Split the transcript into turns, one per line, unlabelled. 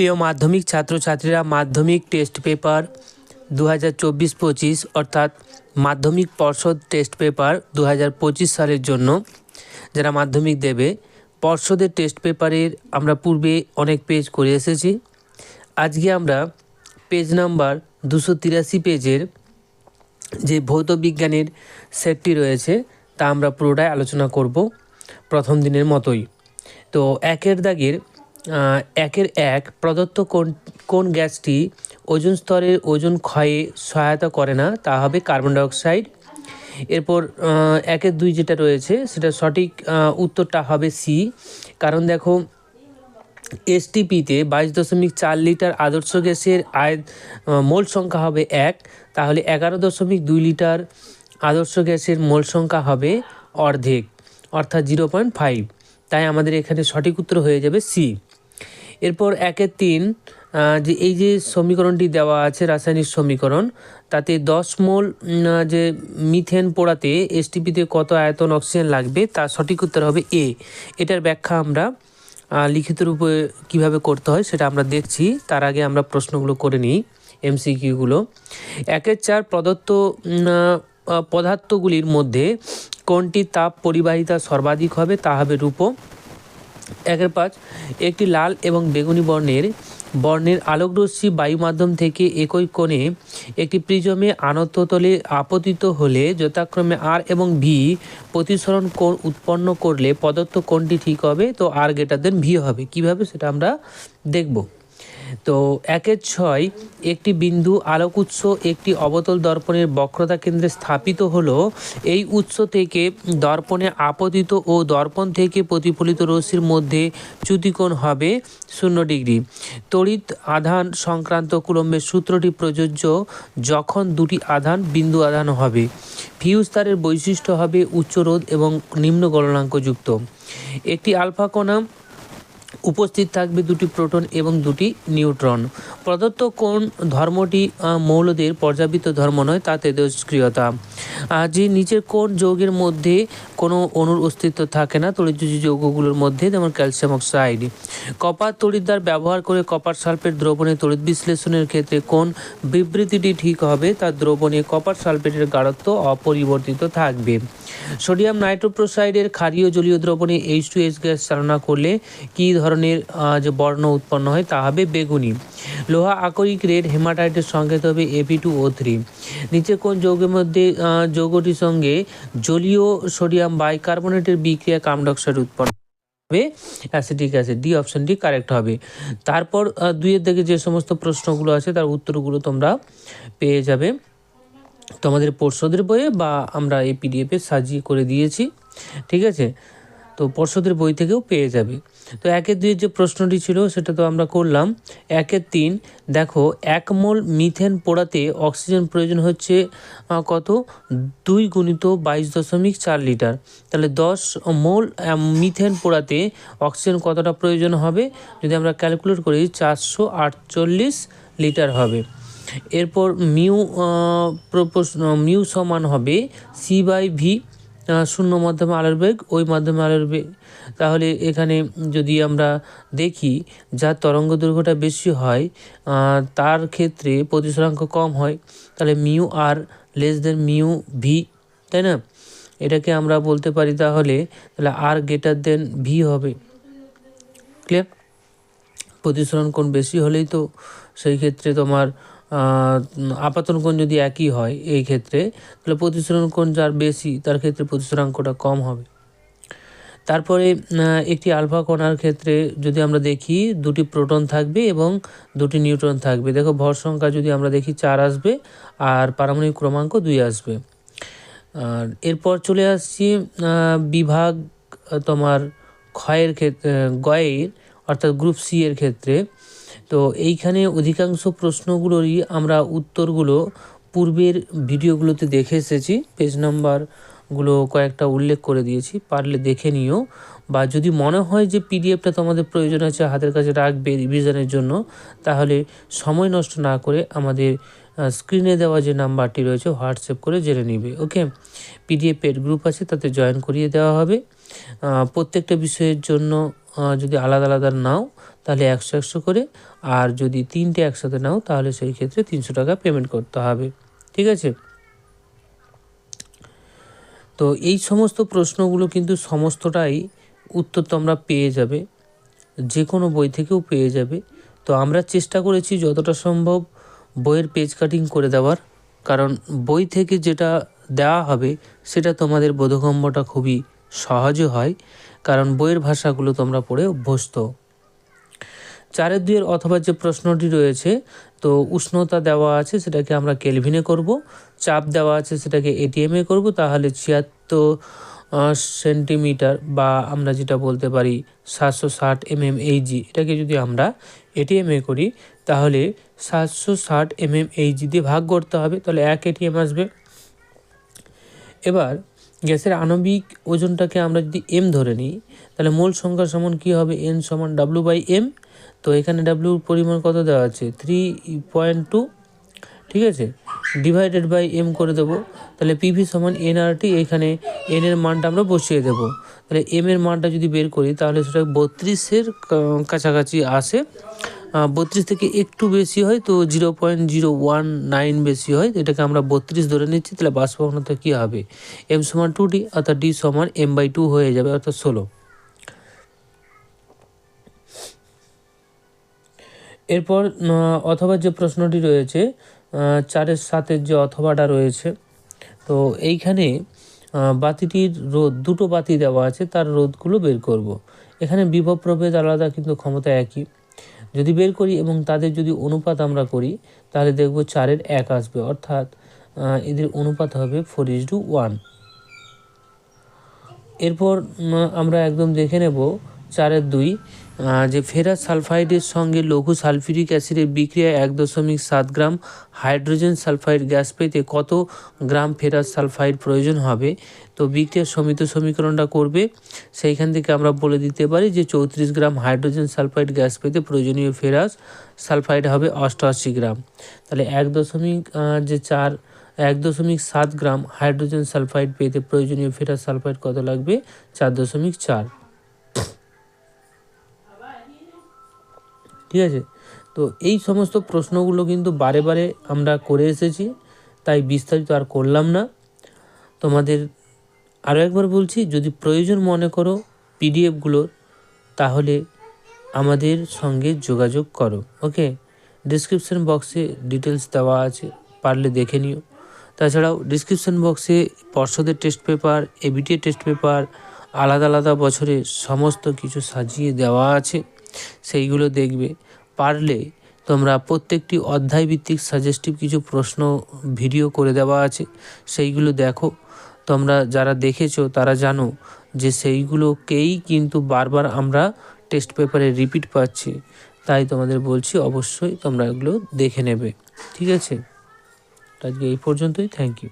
প্রিয় মাধ্যমিক ছাত্রছাত্রীরা মাধ্যমিক টেস্ট পেপার দু হাজার চব্বিশ পঁচিশ অর্থাৎ মাধ্যমিক পর্ষদ টেস্ট পেপার দু হাজার পঁচিশ সালের জন্য যারা মাধ্যমিক দেবে, পর্ষদের টেস্ট পেপারের আমরা পূর্বে অনেক পেজ করে এসেছি। আজকে আমরা পেজ নাম্বার দুশো তিরাশি পেজের যে ভৌত বিজ্ঞানের সেটটি রয়েছে, তা আমরা পুরোটাই আলোচনা করব প্রথম দিনের মতোই। তো একের দাগের একের এক প্রদত্ত কোন কোন গ্যাসটি ওজন স্তরের ওজন ক্ষয়ে সহায়তা করে না, তা হবে কার্বন ডাইঅক্সাইড। এরপর একের দুই যেটা রয়েছে, সেটা সঠিক উত্তরটা হবে সি। কারণ দেখো এসটিপিতে বাইশ দশমিক চার লিটার আদর্শ গ্যাসের আয় মোল সংখ্যা হবে এক। তাহলে এগারো দশমিক দুই লিটার আদর্শ গ্যাসের মোল সংখ্যা হবে অর্ধেক, অর্থাৎ জিরো পয়েন্ট ফাইভ। তাই আমাদের এখানে সঠিক উত্তর হয়ে যাবে সি। এরপর একের তিন যে এই যে সমীকরণটি দেওয়া আছে, রাসায়নিক সমীকরণ, তাতে দশ মোল যে মিথেন পোড়াতে এসটিপিতে কত আয়তন অক্সিজেন লাগবে, তার সঠিক উত্তর হবে এ এটার ব্যাখ্যা আমরা লিখিত রূপে কীভাবে করতে হয় সেটা আমরা দেখছি, তার আগে আমরা প্রশ্নগুলো করে নিই এমসিকিউগুলো একের চার প্রদত্ত পদার্থগুলির মধ্যে কোনটি তাপ পরিবাহিতা সর্বাধিক হবে, তা হবে রূপো একের পাঁচ, একটি লাল এবং বেগুনি বর্ণের বর্ণের আলোকরশ্মি বায়ু মাধ্যম থেকে একই কোণে একটি প্রিজমে আনততলে আপতিত হলে যথাক্রমে আর এবং ভি প্রতিসরণ কোণ উৎপন্ন করলে পদার্থ কোণটি ঠিক হবে, তো আর গেটার দেন ভি হবে। কীভাবে? সেটা আমরা দেখব। তো একের ছয় একটি বিন্দু আলোক উৎস, একটি অবতল দর্পণের বক্রতা কেন্দ্রে স্থাপিত হলো। এই উৎস থেকে দর্পণে আপতিত ও দর্পণ থেকে প্রতিফলিত রশ্মির মধ্যে চ্যুতিকোণ হবে শূন্য ডিগ্রি। তড়িৎ আধান সংক্রান্ত কুলম্বের সূত্রটি প্রযোজ্য যখন দুটি আধান বিন্দু আধান হবে। ফিউজ তারের বৈশিষ্ট্য হবে উচ্চ রোধ এবং নিম্ন গলনাঙ্কযুক্ত। একটি আলফা কণা উপস্থিত থাকবে দুটি প্রোটন এবং দুটি নিউট্রন। প্রদত্ত কোন ধর্মটি মৌলদের পর্যাবৃত্ত ধর্ম নয়, তা তেজস্ক্রিয়তা। যে নিচের কোন যৌগের মধ্যে কোনো অনুর অস্তিত্ব থাকে না তড়িৎযোজী যৌগগুলোর মধ্যে, যেমন ক্যালসিয়াম অক্সাইড। কপার তড়িৎদ্বার ব্যবহার করে কপার সালফেট দ্রবণে তড়িৎ বিশ্লেষণের ক্ষেত্রে কোন বিবৃতিটি ঠিক হবে তার দ্রবণে কপার সালফেটের গাঢ়ত্ব অপরিবর্তিত থাকবে। সোডিয়াম নাইট্রোপ্রোসাইডের ক্ষারীয় জলীয় দ্রবণে এইচ টু এইচ গ্যাস চালনা করলে কী ধরনের আহ, যে বর্ণ উৎপন্ন হয় তা হবে বেগুনি। লোহা আকরিক রেড হেমাটাইটের সংকেত হবে এপি টু ও থ্রি। নিচে কোন যৌগের মধ্যে যৌগটির সঙ্গে জলীয় সোডিয়াম বাইকার্বনেটের বিক্রিয়া কার্বন উৎপন্ন হবে? অ্যাসিটিক অ্যাসিড ডি অপশনটি কারেক্ট হবে। তারপর দুইয়ের দিকে যে সমস্ত প্রশ্নগুলো আছে তার উত্তরগুলো তোমরা পেয়ে যাবে। তোমাদের পর্ষদের বইয়ে বা আমরা এই পিডিএফে সাজিয়ে করে দিয়েছি। ঠিক আছে? তো পর্ষদের বই থেকেও পেয়ে যাবে। তো একের দুইয়ের যে প্রশ্নটি ছিল, সেটা তো আমরা করলাম। একের তিন, দেখো, এক মোল মিথেন পোড়াতে অক্সিজেন প্রয়োজন হচ্ছে কত? দুই গুণিত বাইশ দশমিক চার লিটার। তাহলে দশ মোল মিথেন পোড়াতে অক্সিজেন কতটা প্রয়োজন হবে? যদি আমরা ক্যালকুলেট করি, চারশো আটচল্লিশ লিটার হবে। এরপর মিউ প্রপোস- মিউ সমান হবে সি বাই ভি। শূন্য মাধ্যমে আলোর বেগ ওই মাধ্যমে আলোর বেগ তাহলে এখানে যদি আমরা দেখি যার তরঙ্গ দৈর্ঘ্যটা বেশি হয় তার ক্ষেত্রে প্রতিসরাঙ্ক কম হয়, তাহলে mu r less than mu v, তাই না? এটাকে আমরা বলতে পারি তাহলে তাহলে আর গ্রেটার দেন ভি হবে। ক্লিয়ার প্রতিসরণ কোণ বেশি হলেই তো সেই ক্ষেত্রে তোমার আপাতন কোণ যদি একই হয় এই ক্ষেত্রে, তাহলে প্রতিসরণ কোণ যার বেশি, তার ক্ষেত্রে প্রতিসরাঙ্কটা কম হবে। তারপরে একটি আলফা কণার ক্ষেত্রে যদি আমরা দেখি, দুটি প্রোটন থাকবে এবং দুটি নিউট্রন থাকবে। দেখো, ভর সংখ্যা যদি আমরা দেখি, চার আসবে আর পারমাণবিক ক্রমাঙ্ক দুই আসবে। আর এরপর চলে আসছি বিভাগ তোমার ক্ষয়ের ক্ষেত্রে, গয়ের, অর্থাৎ গ্রুপ সি এর ক্ষেত্রে। তো এইখানে অধিকাংশ প্রশ্নগুলোরই আমরা উত্তরগুলো পূর্বের ভিডিওগুলোতে দেখে এসেছি। পেজ নাম্বারগুলো কয়েকটা উল্লেখ করে দিয়েছি, পারলে দেখে নিও। বা যদি মনে হয় যে পিডিএফটা তোমাদের প্রয়োজন আছে, হাতের কাছে রাখবে রিভিশনের জন্য, তাহলে সময় নষ্ট না করে আমাদের স্ক্রিনে দেওয়া যে নাম্বারটি রয়েছে, হোয়াটসঅ্যাপ করে জেনে নিবে, ওকে? পিডিএফ পেড গ্রুপ আছে, তাতে জয়েন করিয়ে দেওয়া হবে। প্রত্যেকটা বিষয়ের জন্য যদি আলাদা আলাদা নাও, তাহলে একশো একশো করে, আর যদি তিনটে একসাথে নাও, তাহলে সেই ক্ষেত্রে তিনশো টাকা পেমেন্ট করতে হবে। ঠিক আছে? তো এই সমস্ত প্রশ্নগুলো কিন্তু সমস্তটাই উত্তর তোমরা পেয়ে যাবে, যে কোনো বই থেকেও পেয়ে যাবে। তো আমরা চেষ্টা করেছি যতটা সম্ভব বইয়ের পেজ কাটিং করে দেওয়ার, কারণ বই থেকে যেটা দেওয়া হবে, সেটা তোমাদের বোধগম্যটা খুবই সহজে হয়, কারণ বইয়ের ভাষাগুলো তোমরা পড়ে অভ্যস্ত। চারের দুইয়ের অথবা যে প্রশ্নটি রয়েছে, তো উষ্ণতা দেওয়া আছে সেটাকে আমরা কেলভিনে করব, চাপ দেওয়া আছে সেটাকে এটিএমে করব, তাহলে ছিয়াত্তর সেন্টিমিটার বা আমরা যেটা বলতে পারি সাতশো ষাট এমএম এইজি এটাকে যদি আমরা এটিএমে করি, তাহলে সাতশো ষাট এমএম এইজি দিয়ে ভাগ করতে হবে, তাহলে এক এটিএম আসবে। এবার গ্যাসের আণবিক ওজনটাকে আমরা যদি এম ধরে নিই, তাহলে মোল সংখ্যা সমান কী হবে? এন সমান ডাব্লু বাই এম তো এখানে ডাব্লুর পরিমাণ কত দেওয়া আছে? থ্রি পয়েন্ট টু ঠিক আছে? ডিভাইডেড বাই এম করে দেবো। তাহলে পিভি সমান এনআরটি এখানে এন এর মানটা আমরা বসিয়ে দেবো। তাহলে এম এর মানটা যদি বের করি, তাহলে সেটা বত্রিশের কাছাকাছি আসে। বত্রিশ থেকে একটু বেশি হয়, তো zero point zero one nine বেশি হয়। এটাকে আমরা বত্রিশ ধরে নিচ্ছি, তাহলে বাষ্পঘনতা কী হবে? এম সমান টু ডি অর্থাৎ ডি সমান এম বাই টু হয়ে যাবে, অর্থাৎ ষোলো। এরপর অথবা যে প্রশ্নটি রয়েছে চারের সাতের যে অথবাটা রয়েছে, তো এইখানে বাতিটির রোদ দুটো বাতি দেওয়া আছে, তার রোদগুলো বের করব। এখানে বিভব প্রভেদ আলাদা, কিন্তু ক্ষমতা একই। যদি বের করি এবং তাদের যদি অনুপাত আমরা করি, তাহলে দেখব চারের এক আসবে। অর্থাৎ এদের অনুপাত হবে ফোর ইজ টু ওয়ান এরপর আমরা একদম দেখে নেব চারের দুই। যে ফেরাস সালফাইডের সঙ্গে লঘু সালফিউরিক অ্যাসিডের বিক্রিয়া এক দশমিক সাত গ্রাম হাইড্রোজেন সালফাইড গ্যাস পেতে কত গ্রাম ফেরাস সালফাইড প্রয়োজন হবে? তো বিক্রিয়ার সমিত সমীকরণটা করবে। সেইখান থেকে আমরা বলে দিতে পারি যে চৌত্রিশ গ্রাম হাইড্রোজেন সালফাইড গ্যাস পেতে প্রয়োজনীয় ফেরাস সালফাইড হবে অষ্টআশি গ্রাম। তাহলে এক দশমিক যে চার, এক দশমিক সাত গ্রাম হাইড্রোজেন সালফাইড পেতে প্রয়োজনীয় ফেরাস সালফাইড কত লাগবে? চার দশমিক চার। ঠিক আছে? তো এই সমস্ত প্রশ্নগুলো কিন্তু বারে বারে আমরা করে এসেছি, তাই বিস্তারিত আর করলাম না। তোমাদের আরও একবার বলছি, যদি প্রয়োজন মনে করো পিডিএফগুলোর তাহলে আমাদের সঙ্গে যোগাযোগ করো, ওকে? ডিসক্রিপশন বক্সে ডিটেলস দেওয়া আছে, পারলে দেখে নিও। তাছাড়াও ডিসক্রিপশন বক্সে পর্ষদের test paper ABTA test paper আলাদা আলাদা বছরে সমস্ত কিছু সাজিয়ে দেওয়া আছে। সেইগুলো দেখবে। পারলে তোমরা প্রত্যেকটি অধ্যায় ভিত্তিক সাজেস্টিভ কিছু প্রশ্ন ভিডিও করে দেওয়া আছে, সেইগুলো দেখো। তোমরা যারা দেখেছ তারা জানো যে সেইগুলোকেই কিন্তু বারবার আমরা টেস্ট পেপারে রিপিট পাচ্ছি। তাই তোমাদের বলছি অবশ্যই তোমরা এগুলো দেখে নেবে। ঠিক আছে? আজকে এই পর্যন্তই। Thank you